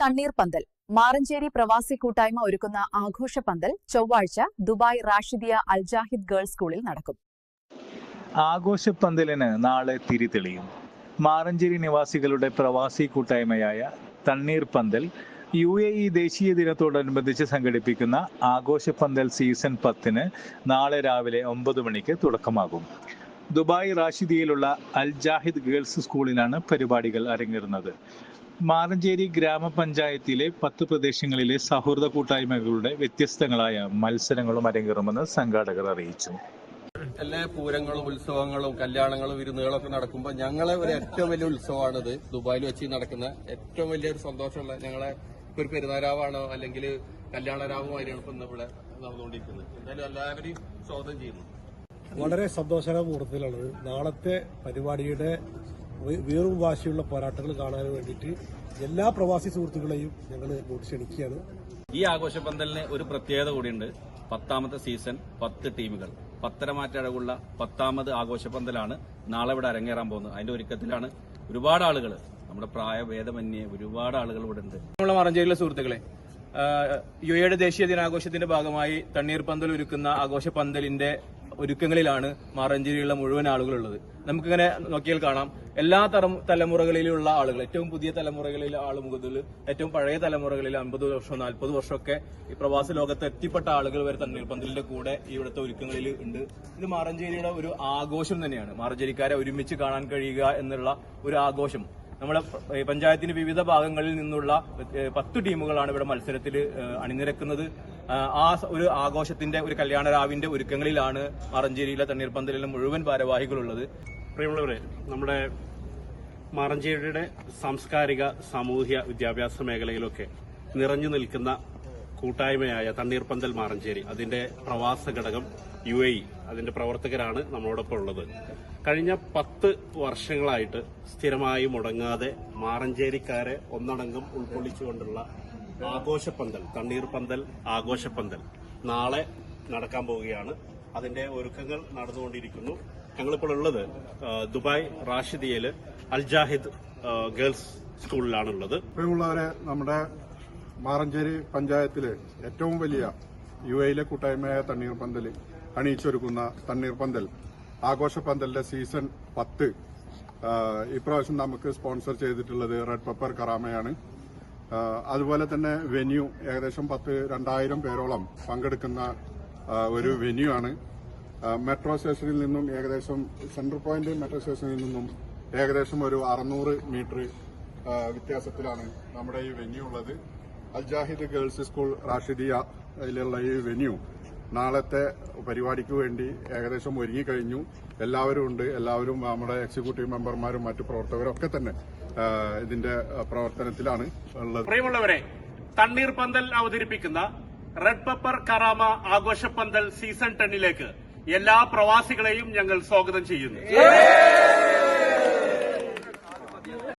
തണ്ണീർപന്തൽ മാറഞ്ചേരി പ്രവാസി കൂട്ടായ്മ ഒരുക്കുന്ന ആഘോഷ പന്തൽ ചൊവ്വാഴ്ച ദുബായ് റാഷിദിയ അൽജാഹിദ് ഗേൾസ് സ്കൂളിൽ നടക്കും. ആഘോഷ പന്തലിന് നാളെ തിരിതെളിയും മാറഞ്ചേരി നിവാസികളുടെ പ്രവാസി കൂട്ടായ്മയായ തണ്ണീർ പന്തൽ യു എ ഇ ദേശീയ ദിനത്തോടനുബന്ധിച്ച് സംഘടിപ്പിക്കുന്ന ആഘോഷ പന്തൽ സീസൺ പത്തിന് നാളെ രാവിലെ ഒമ്പത് മണിക്ക് തുടക്കമാകും. ദുബായ് റാഷിദിയയിലുള്ള അൽ ജാഹിദ് ഗേൾസ് സ്കൂളിലാണ് പരിപാടികൾ അരങ്ങേറുന്നത്. മാറഞ്ചേരി ഗ്രാമപഞ്ചായത്തിലെ പത്ത് പ്രദേശങ്ങളിലെ സൗഹൃദ കൂട്ടായ്മകളുടെ വ്യത്യസ്തങ്ങളായ മത്സരങ്ങളും അരങ്ങേറുമെന്ന് സംഘാടകർ അറിയിച്ചു. എല്ലാ പൂരങ്ങളും ഉത്സവങ്ങളും കല്യാണങ്ങളും വിരുന്നുകളും ഒക്കെ നടക്കുമ്പോൾ ഞങ്ങളെ ഒരു ഏറ്റവും വലിയ ഉത്സവമാണിത്. ദുബായിൽ വെച്ച് നടക്കുന്ന ഏറ്റവും വലിയൊരു സന്തോഷമുള്ള ഞങ്ങളെ ഒരു പെരുന്നാരാവാണോ അല്ലെങ്കിൽ കല്യാണരാവുമായിരിയാണ് ആയിരുന്നു ഇപ്പം ഇവിടെ നടന്നുകൊണ്ടിരിക്കുന്നത്. എന്തായാലും എല്ലാവരെയും സ്വാഗതം ചെയ്യുന്നു. വളരെ സന്തോഷകരമുഹൂർത്തത്തിലുള്ളത് നാളത്തെ പരിപാടിയുടെ വീറും വാശിയുള്ള പോരാട്ടങ്ങൾ കാണാൻ വേണ്ടിയിട്ട് എല്ലാ പ്രവാസി സുഹൃത്തുക്കളെയും ഞങ്ങൾ കൂട്ടി ക്ഷണിക്കുകയാണ്. ഈ ആഘോഷ പന്തലിന് ഒരു പ്രത്യേകത കൂടിയുണ്ട്. പത്താമത്തെ സീസൺ പത്ത് ടീമുകൾ. പത്തര മാറ്റഴകുള്ള പത്താമത് ആഘോഷപന്തലാണ് നാളെ ഇവിടെ അരങ്ങേറാൻ പോകുന്നത്. അതിന്റെ ഒരുക്കത്തിലാണ് ഒരുപാട് ആളുകൾ നമ്മുടെ പ്രായഭേദമന്യേ ഒരുപാട് ആളുകൾ ഇവിടെ ഉണ്ട്. നമ്മളെ മറഞ്ചേരിയിലെ സുഹൃത്തുക്കളെ യു എയുടെ ദേശീയ ദിനാഘോഷത്തിന്റെ ഭാഗമായി തണ്ണീർ പന്തൽ ഒരുക്കുന്ന ആഘോഷ പന്തലിന്റെ ഒരുക്കങ്ങളിലാണ് മാറഞ്ചേരിയിലുള്ള മുഴുവൻ ആളുകളുള്ളത്. നമുക്കിങ്ങനെ നോക്കിയാൽ കാണാം. എല്ലാ തരം തലമുറകളിലുള്ള ആളുകൾ ഏറ്റവും പുതിയ തലമുറകളിലെ ആൾ മുതൽ ഏറ്റവും പഴയ തലമുറകളിൽ അമ്പത് വർഷം നാൽപ്പത് വർഷമൊക്കെ ഈ പ്രവാസ ലോകത്ത് എത്തിപ്പെട്ട ആളുകൾ വരെ തണ്ണീർപന്തലിന്റെ കൂടെ ഇവിടുത്തെ ഒരുക്കങ്ങളിൽ ഉണ്ട്. ഇത് മാറഞ്ചേരിയുടെ ഒരു ആഘോഷം തന്നെയാണ്. മാറഞ്ചേരിക്കാരെ ഒരുമിച്ച് കാണാൻ കഴിയുക എന്നുള്ള ഒരു ആഘോഷം. നമ്മുടെ പ- പഞ്ചായത്തിന്റെ വിവിധ ഭാഗങ്ങളിൽ നിന്നുള്ള പത്ത് ടീമുകളാണ് ഇവിടെ മത്സരത്തിൽ അണിനിരക്കുന്നത്. ആ ഒരു ആഘോഷത്തിന്റെ ഒരു കല്യാണരാവിന്റെ ഒരുക്കങ്ങളിലാണ് മാറഞ്ചേരിയിലെ തണ്ണീർപ്പന്തലിലെ മുഴുവൻ ഭാരവാഹികളുള്ളത്. പ്രിയമുള്ളവരെ നമ്മുടെ മാറഞ്ചേരിയുടെ സാംസ്കാരിക സാമൂഹ്യ വിദ്യാഭ്യാസ മേഖലയിലൊക്കെ നിറഞ്ഞു നിൽക്കുന്ന കൂട്ടായ്മയായ തണ്ണീർപ്പന്തൽ മാറഞ്ചേരി അതിന്റെ പ്രവാസ ഘടകം യു എ അതിന്റെ പ്രവർത്തകരാണ് നമ്മളോടൊപ്പം ഉള്ളത്. കഴിഞ്ഞ പത്ത് വർഷങ്ങളായിട്ട് സ്ഥിരമായി മുടങ്ങാതെ മാറഞ്ചേരിക്കാരെ ഒന്നടങ്കം ഉൾക്കൊള്ളിച്ചുകൊണ്ടുള്ള ആഘോഷപ്പന്തൽ തണ്ണീർപ്പന്തൽ ആഘോഷപ്പന്തൽ നാളെ നടക്കാൻ പോവുകയാണ്. അതിന്റെ ഒരുക്കങ്ങൾ നടന്നുകൊണ്ടിരിക്കുന്നു. ഞങ്ങളിപ്പോൾ ഉള്ളത് ദുബായ് റാഷിദിയയിൽ അൽജാഹിദ് ഗേൾസ് സ്കൂളിലാണുള്ളത്. പ്രിയമുള്ളവരെ നമ്മുടെ മാറഞ്ചേരി പഞ്ചായത്തിലെ ഏറ്റവും വലിയ യു എയിലെ കൂട്ടായ്മയായ തണ്ണീർ പന്തൽ അണിയിച്ചൊരുക്കുന്ന തണ്ണീർ പന്തൽ. ആഘോഷ പന്തലിന്റെ സീസൺ പത്ത്. ഇപ്രാവശ്യം നമുക്ക് സ്പോൺസർ ചെയ്തിട്ടുള്ളത് റെഡ് പെപ്പർ കറാമയാണ്. അതുപോലെ തന്നെ വെന്യൂ ഏകദേശം പത്ത് രണ്ടായിരം പേരോളം പങ്കെടുക്കുന്ന ഒരു വെന്യൂ ആണ്. മെട്രോ സ്റ്റേഷനിൽ നിന്നും ഏകദേശം സെൻട്രൽ പോയിന്റ് മെട്രോ സ്റ്റേഷനിൽ നിന്നും ഏകദേശം ഒരു അറുന്നൂറ് മീറ്റർ വ്യത്യാസത്തിലാണ് നമ്മുടെ ഈ വെന്യൂ ഉള്ളത്. അൽജാഹിദ് ഗേൾസ് സ്കൂൾ റാഷിദിയയിലുള്ള ഈ വെന്യൂ നാളത്തെ പരിപാടിക്ക് വേണ്ടി ഏകദേശം ഒരുങ്ങിക്കഴിഞ്ഞു എല്ലാവരും ഉണ്ട്. എല്ലാവരും നമ്മുടെ എക്സിക്യൂട്ടീവ് മെമ്പർമാരും മറ്റു പ്രവർത്തകരും ഒക്കെ തന്നെ ഇതിന്റെ പ്രവർത്തനത്തിലാണ് ഉള്ളത്. പ്രിയമുള്ളവരെ തണ്ണീർപ്പന്തൽ അവതരിപ്പിക്കുന്ന റെഡ് പെപ്പർ കറാമ ആഘോഷ പന്തൽ സീസൺ ടെന്നിലേക്ക് എല്ലാ പ്രവാസികളെയും ഞങ്ങൾ സ്വാഗതം ചെയ്യുന്നു.